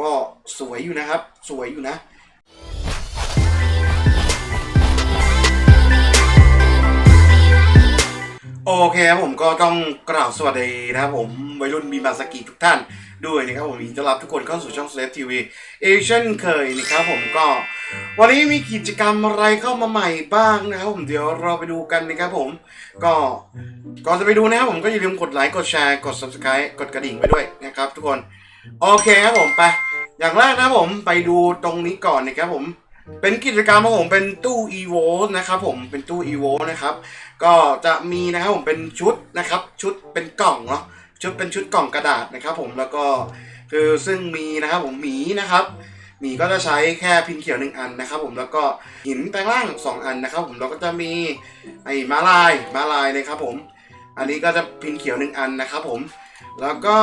ก็สวยอยู่นะครับ สวยอยู่นะโอเคครับผมก็ต้องกล่าวสวัสดีนะครับผมวัยรุ่นมีบาสกีทุกท่านด้วยนะครับผมยินดีต้อนรับทุกคนเข้าสู่ช่อง Slave TV เอเช่นเคยนะครับผมก็ วันนี้มีกิจกรรมอะไรเข้ามาใหม่บ้างนะครับผมเดี๋ยวเราไปดูกันนะครับผม ก็ก่อนจะไปดูนะครับผมก็อย่าลืมกดไลค์กดแชร์กด subscribe กดกระดิ่งไปด้วยนะครับทุกคน โอเคครับผมไป อย่างแรกนะผมไปดูตรงนี้ก่อนนะครับผม เป็นกิจกรรมของผมเป็นตู้ evo นะครับผมเป็นตู้ evo นะครับ ก็จะมีนะครับผมเป็นชุดนะครับ ชุดเป็นกล่องเนาะชุดเป็นชุดกล่องกระดาษนะครับ ผมแล้วก็คือซึ่งมีนะครับผมหมีนะครับหมีก็จะใช้แค่พินเขียวหนึ่งอันนะครับ ผมแล้วก็หินแปลงร่างสองอันนะครับ ผมแล้วก็จะมีไอ้มาลายมาลายนะครับ ผม อันนี้ก็จะพินเขียวหนึ่งอันนะครับ ผม แล้วก็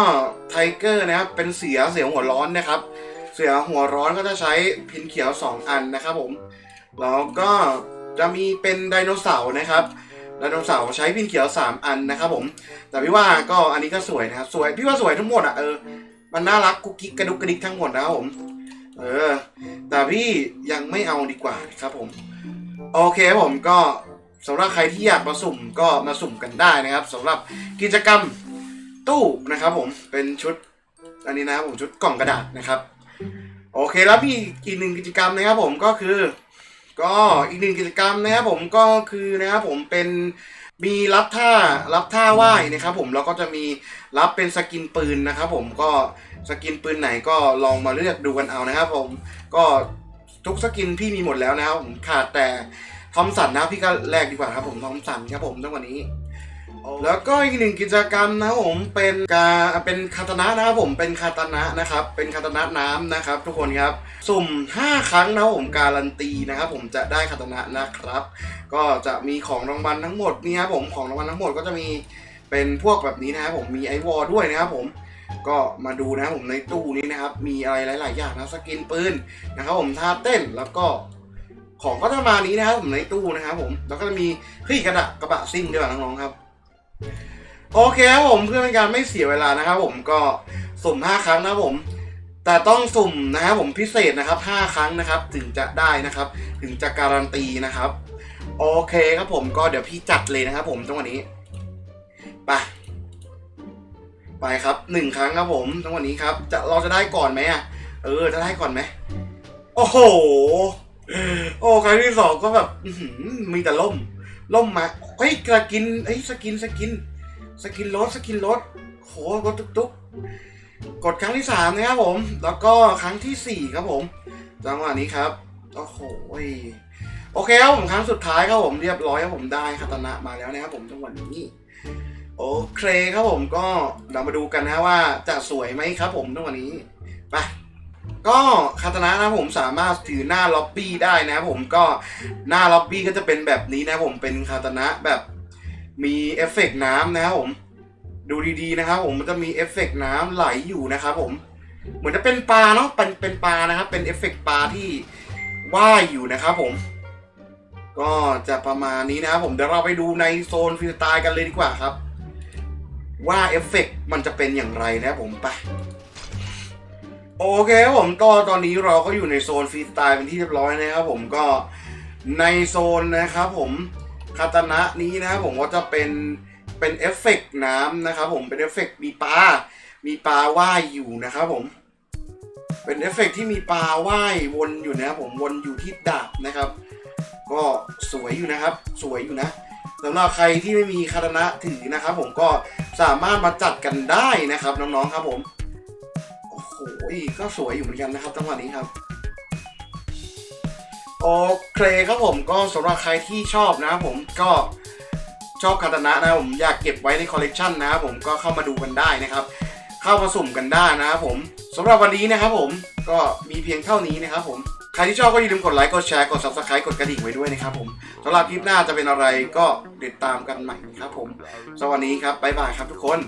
ไทเกอร์นะครับเป็นเสือเสือหัวร้อนนะครับ เสือหัวร้อนก็จะใช้พินเขียว 2 อันนะครับผมแล้วก็จะมีเป็นไดโนเสาร์นะครับไดโนเสาร์ใช้พินเขียว 3 อันนะครับผมแต่พี่ว่าก็อันนี้ก็สวยนะครับสวยพี่ว่าสวยทั้งหมดอะเออมันน่ารักกุ๊กกิ๊กกระดุกกระดิกทั้งหมดนะครับผมเออแต่พี่ยังไม่เอาดีกว่าครับผม โอเคผมก็สำหรับใครที่อยากมาสุ่มก็มาสุ่มกันได้นะครับสำหรับกิจกรรม ตู้นะครับผมเป็นชุดอันนี้นะครับผมชุดกล่องกระดาษนะครับ โอเคแล้วมีอีกหนึ่งกิจกรรมนะครับผมก็คือ ก็อีกหนึ่งกิจกรรมนะครับผมก็คือนะครับผมเป็นมีรับท่ารับท่าว่ายนะครับผมแล้วก็จะมีรับเป็นสกินปืนนะครับผมก็สกินปืนไหนก็ลองมาเลือกดูกันเอานะครับผมก็ทุกสกินพี่มีหมดแล้วนะครับผมขาดแต่ทอมสันนะพี่ก็แลกดีกว่าครับผมทอมสันครับผมตั้งวันนี้ แล้วก็อีกหนึ่งกิจกรรมนะครับผมเป็นการเป็นคาตานะนะครับผมเป็นคาตานะนะครับ เป็นคาตานะน้ำนะครับ ทุกคนครับสุ่ม 5 ครั้งนะครับผมการันตีนะครับ ผมจะได้คาตานะนะครับ ก็จะมีของรางวัลทั้งหมดนี่ครับผมของรางวัลทั้งหมดก็จะมีเป็นพวกแบบนี้นะครับผมมีไอวอลด้วยนะครับผมก็มาดูนะครับผมในตู้นี้นะครับ มีอะไรหลาย ๆ อย่างนะสกินปืนนะครับผมท่าเต้นแล้วก็ของก็จะมานี้นะครับผมในตู้นะครับผมแล้วก็จะมีเฮ้ยกระดะกระบะซิ่งด้วยน้องๆครับ โอเคครับผมเพื่อเป็นการไม่เสียเวลานะครับผมก็สุ่ม 5 ครั้งนะครับผม แต่ต้องสุ่มนะครับผมพิเศษนะครับ 5 ครั้งนะครับ ถึงจะได้นะครับ ถึงจะการันตีนะครับ โอเคครับผมก็เดี๋ยวพี่จัดเลยนะครับ ผมจังหวะนี้ไปไปครับหนึ่งครั้งครับผมจังหวะนี้ครับ จะเราจะได้ก่อนไหมอะเออจะได้ก่อนไหมโอ้โหโอ้ครั้งที่สองก็แบบมีแต่ล่ม ล่มมาเฮ้ยกระกินเฮ้ยสกินสกิน สกินรถสกินรถโหรถตุ๊กตุ๊กกดครั้งที่สามนะครับผม แล้วก็ครั้งที่สี่ครับผมจังหวะนี้ครับโอ้โหโอเคครับผมครั้งสุดท้ายครับผมเรียบร้อยครับผมได้คาตานะมาแล้วนะครับผมจังหวะนี้โอเคครับผมก็เรามาดูกันนะว่าจะสวยไหมครับผมจังหวะนี้ไป ก็คาตานะนะผมสามารถถือหน้าล็อบบี้ได้นะผมก็หน้าล็อบบี้ก็จะเป็นแบบนี้นะผมเป็นคาตานะแบบมีเอฟเฟกต์น้ำนะครับผมดูดีๆนะครับผมมันจะมีเอฟเฟกต์น้ำไหลอยู่นะครับผมเหมือนจะเป็นปลาเนาะเป็นเป็นปลานะครับ เป็นเอฟเฟกต์ปลาที่ว่ายอยู่นะครับผมก็จะประมาณนี้นะครับผมเดี๋ยวเราไปดูในโซนฟรีสไตล์กันเลยดีกว่าครับ ว่าเอฟเฟกต์มันจะเป็นอย่างไรนะครับผมไป โอเคครับผมก็ตอนนี้เราก็อยู่ในโซนฟรีสไตล์เป็นที่เรียบร้อยนะครับผมก็ในโซนนะครับผมคาตานะนี้นะครับผมก็จะเป็นเป็นเอฟเฟกต์น้ำนะครับผมเป็นเอฟเฟกต์มีปลา มีปลาว่ายอยู่นะครับผม เป็นเอฟเฟกต์ที่มีปลาว่ายวนอยู่นะครับผมวนอยู่ที่ดาบนะครับ ก็สวยอยู่นะครับ สวยอยู่นะสำหรับใครที่ไม่มีคาตานะถือนะครับ ผมก็สามารถมาจัดกันได้นะครับน้องๆครับผม อ้โหก็สวยอยู่เหมือนกันนะครับจังหวะนี้ครับ โอเคครับผมก็สำหรับใครที่ชอบนะครับผมก็ชอบคาตานะนะผมอยากเก็บไว้ในคอลเลกชันนะครับผมก็เข้ามาดูกันได้นะครับ เข้ามาสุ่มกันได้นะครับผมสำหรับวันนี้นะครับผมก็มีเพียงเท่านี้นะครับผมใครที่ชอบก็อย่าลืมกดไลค์กดแชร์กด subscribe กดกระดิ่งไว้ด้วยนะครับผมสำหรับคลิปหน้าจะเป็นอะไรก็ติดตามกันใหม่ครับผมสวัสดีครับบ๊ายบายครับทุกคน